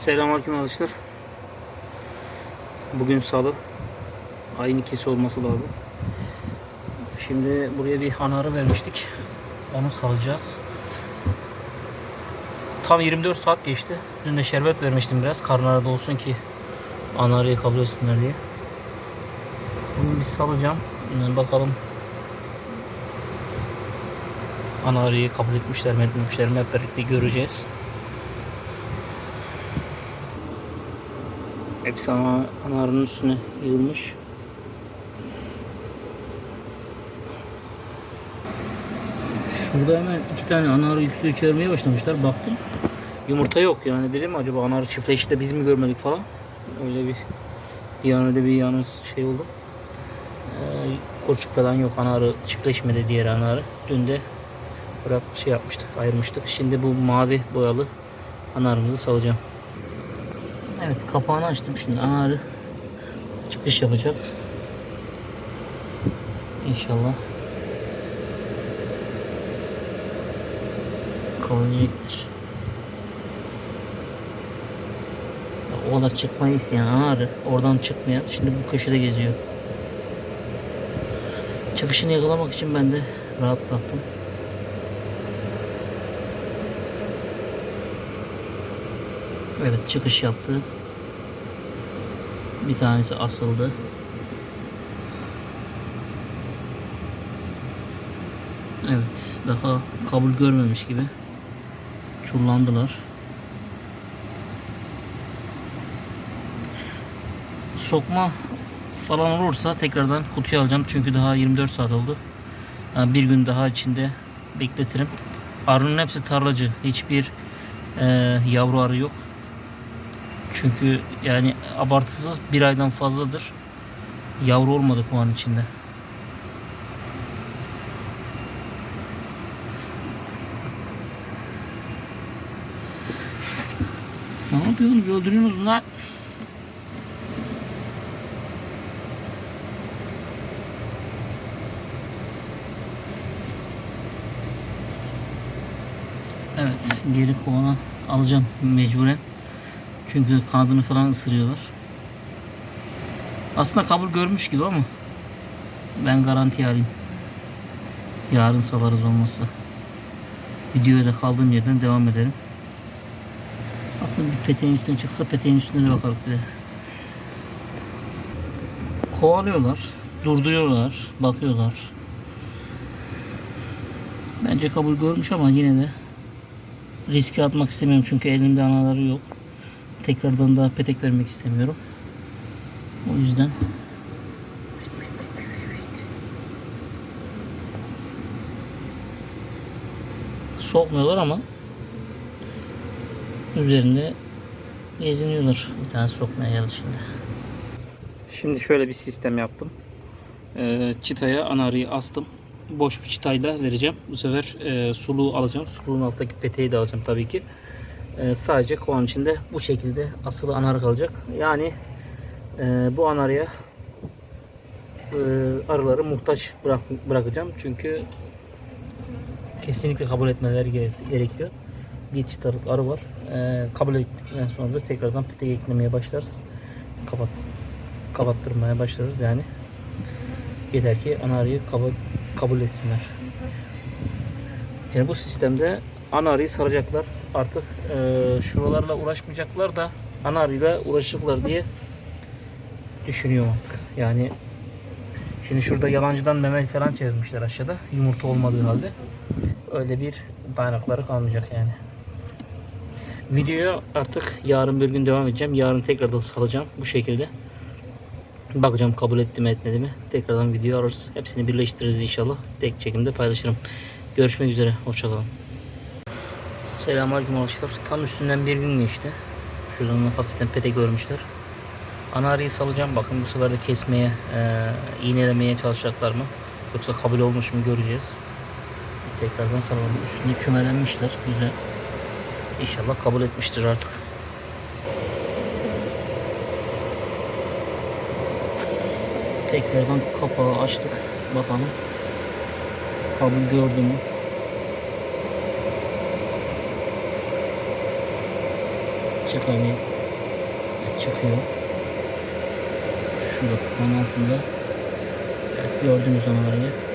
Selamünaleyküm arkadaşlar. Bugün salı. Ayın ikisi olması lazım. Şimdi buraya bir anarı vermiştik. Onu salacağız. Tam 24 saat geçti. Dün de şerbet vermiştim biraz. Karnları da olsun ki anarıyı kabul etsinler diye. Bunu bir salacağım. Ee, Bakalım anarıyı kabul etmişler mi etmemişler mi hep birlikte göreceğiz. Hepsi ana, anarının üstüne yığılmış. Şurada hemen iki tane anarı yüksü içermeye başlamışlar. Baktım. Yumurta yok yani dedim acaba anarı çiftleşti de biz mi görmedik falan. Öyle bir bir an bir yalnız şey oldu. Ee, kurçuk falan yok anarı çiftleşmedi diğer anarı. Dün de bırak şey yapmıştık ayırmıştık. Şimdi bu mavi boyalı anarımızı salacağım. Evet kapağını açtım şimdi anarı çıkış yapacak. İnşallah kalınacaktır. Ya O kadar çıkmayı isteyen anarı oradan çıkmayan şimdi bu köşede geziyor. Çıkışını yakalamak için ben de rahat. Evet çıkış yaptı. Bir tanesi asıldı. Evet daha kabul görmemiş gibi çullandılar. Sokma falan olursa tekrardan kutuya alacağım çünkü daha 24 saat oldu. Yani bir gün daha içinde bekletirim. Arının hepsi tarlacı. Hiçbir e, yavru arı yok. Çünkü yani abartısız bir aydan fazladır yavru olmadı kovan içinde. Ne yapıyorsunuz? Öldürüyorsunuz lan. Evet, geri kovana alacağım mecburen. Çünkü kanadını falan ısırıyorlar. Aslında kabul görmüş gibi ama ben garanti alayım. Yarın salarız olmazsa. Videoya da kaldığım yerden devam edelim. Aslında bir peteğin üstüne çıksa peteğin üstüne de bakarız bir de. Kovalıyorlar, durduruyorlar, bakıyorlar. Bence kabul görmüş ama yine de riske atmak istemiyorum çünkü elimde anaları yok. Tekrardan da petek vermek istemiyorum. O yüzden sokmuyorlar ama üzerinde geziniyorlar. Bir tane sokmaya geldi şimdi. Şimdi şöyle bir sistem yaptım. Ee, çıtaya anarıyı astım. Boş bir çıtayla vereceğim. Bu sefer e, suluğu alacağım. Suluğun alttaki peteği de alacağım tabii ki. Ee, sadece kovan içinde bu şekilde asılı anar kalacak. Yani e, bu anarıya e, arıları muhtaç bırak, bırakacağım. Çünkü kesinlikle kabul etmeleri gere- gerekiyor. Bir çıtalık arı var. E, kabul ettikten sonra da tekrardan petek eklemeye başlarız. Kapat, kapattırmaya başlarız yani. Yeter ki anarıyı kabul, kabul etsinler. Yani bu sistemde ana arıyı saracaklar. Artık e, şuralarla uğraşmayacaklar da ana arıyla uğraşacaklar diye düşünüyorum artık. Yani şimdi şurada yalancıdan meme falan çevirmişler aşağıda. Yumurta olmadığı halde. Öyle bir dayanakları kalmayacak yani. Videoya artık yarın bir gün devam edeceğim. Yarın tekrardan salacağım bu şekilde. Bakacağım kabul etti mi etmedi mi. Tekrardan video ararız. Hepsini birleştiririz inşallah. Tek çekimde paylaşırım. Görüşmek üzere. Hoşçakalın. Selamünaleyküm arkadaşlar. Tam üstünden bir gün geçti. Şuradan hafiften pete görmüşler. Ana arıyı salacağım. Bakın bu sefer de kesmeye, e, iğnelemeye çalışacaklar mı? Yoksa kabul olmuş mu göreceğiz. Tekrardan salalım. Üstünde kümelenmişler. Güzel. İnşallah kabul etmiştir artık. Tekrardan kapağı açtık. Bakalım. Kabul gördü mü? tane çıkıyor. Şurada kupanın altında. Evet, gördüğünüz zaman oraya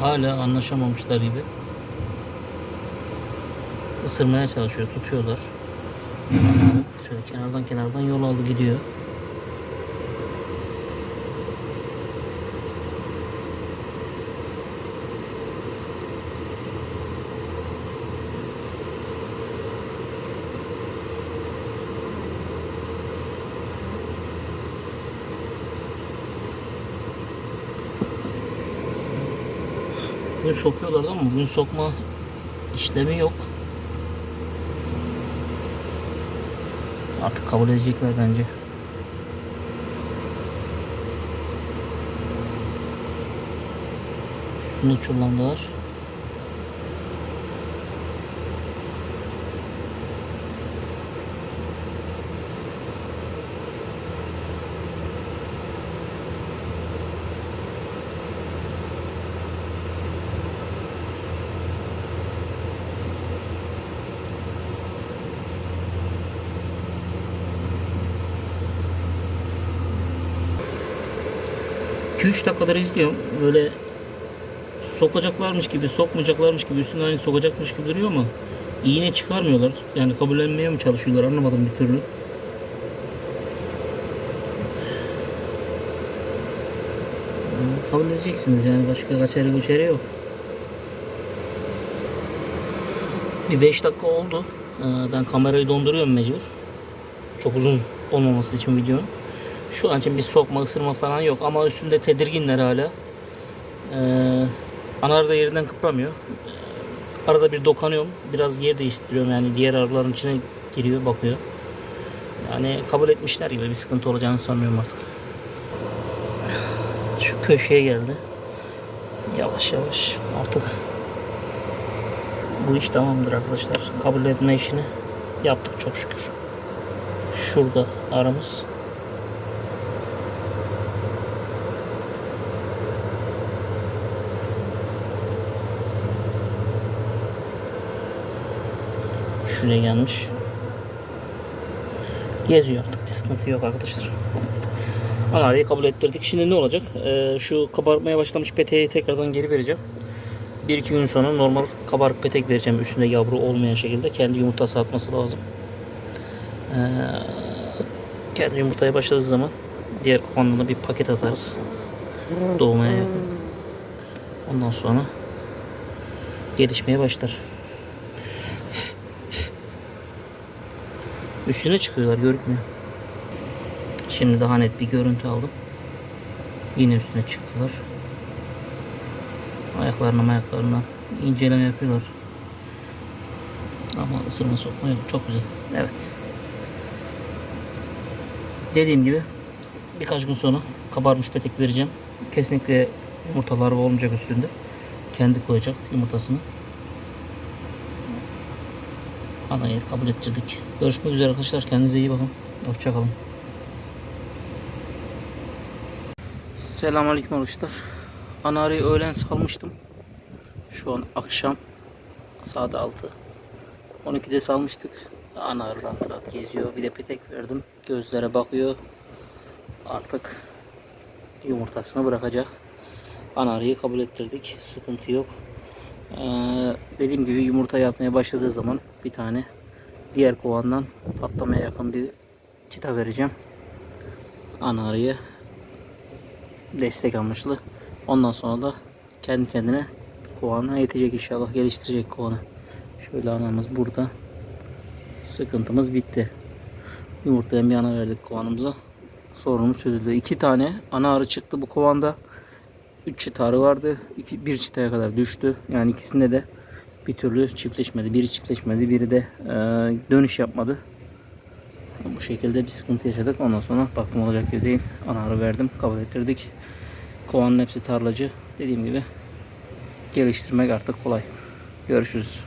Hala anlaşamamışlar gibi. Isırmaya çalışıyor, tutuyorlar. Şöyle kenardan kenardan yol aldı gidiyor. Bugün sokuyorlar ama bugün sokma işlemi yok. Artık kabul edecekler bence. Üstünde çullandılar. İki üç dakikadır izliyorum. Böyle sokacaklarmış gibi, sokmayacaklarmış gibi, üstüne hani sokacakmış gibi duruyor ama iğne çıkarmıyorlar. Yani kabullenmeye mi çalışıyorlar anlamadım bir türlü. Kabul edeceksiniz yani başka kaçarı göçeri yok. Bir 5 dakika oldu. Ee, Ben kamerayı donduruyorum mecbur. Çok uzun olmaması için videonun. Şu an için bir sokma, ısırma falan yok ama üstünde tedirginler hala. Ee, anar da yerinden kıpramıyor. Arada bir dokunuyorum. Biraz yer değiştiriyorum yani diğer arıların içine giriyor, bakıyor. Yani kabul etmişler gibi bir sıkıntı olacağını sanmıyorum artık. Şu köşeye geldi. Yavaş yavaş artık bu iş tamamdır arkadaşlar. Kabul etme işini yaptık çok şükür. Şurada aramız. Şuraya gelmiş. Geziyor artık. Bir sıkıntı yok arkadaşlar. Analiyi kabul ettirdik. Şimdi ne olacak? Ee, şu kabarmaya başlamış peteği tekrardan geri vereceğim. 1-2 gün sonra normal kabarık petek vereceğim. Üstünde yavru olmayan şekilde. Kendi yumurtası atması lazım. Ee, kendi yumurtaya başladığı zaman diğer kovandan bir paket atarız. Doğmaya yakın. Ondan sonra gelişmeye başlar. Üstüne çıkıyorlar görünmüyor. Şimdi daha net bir görüntü aldım. Yine üstüne çıktılar. Ayaklarına ayaklarına inceleme yapıyorlar. Ama ısırma sokma yok. Çok güzel. Evet. Dediğim gibi birkaç gün sonra kabarmış petek vereceğim. Kesinlikle yumurtalar olmayacak üstünde. Kendi koyacak yumurtasını. Anayı kabul ettirdik. Görüşmek üzere arkadaşlar. Kendinize iyi bakın. Hoşçakalın. Selamünaleyküm arkadaşlar. Anarıyı öğlen salmıştım. Şu an akşam saat 6. 12'de salmıştık. Anar rahat rahat geziyor. Bir de petek verdim. Gözlere bakıyor. Artık yumurtasını bırakacak. Anarıyı kabul ettirdik. Sıkıntı yok. Ee, dediğim gibi yumurta yapmaya başladığı zaman bir tane diğer kovandan patlamaya yakın bir çıta vereceğim. Anarıyı destek amaçlı. Ondan sonra da kendi kendine kovanına yetecek inşallah. Geliştirecek kovanı. Şöyle anamız burada. Sıkıntımız bitti. Yumurtaya bir ana verdik kovanımıza. Sorunumuz çözüldü. İki tane ana arı çıktı bu kovanda. Üç çıta arı vardı. İki, bir çıtaya kadar düştü. Yani ikisinde de bir türlü çiftleşmedi. Biri çiftleşmedi. Biri de e, dönüş yapmadı. Bu şekilde bir sıkıntı yaşadık. Ondan sonra baktım olacak gibi değil. Anahtarı verdim. Kabul ettirdik. Kovanın hepsi tarlacı. Dediğim gibi geliştirmek artık kolay. Görüşürüz.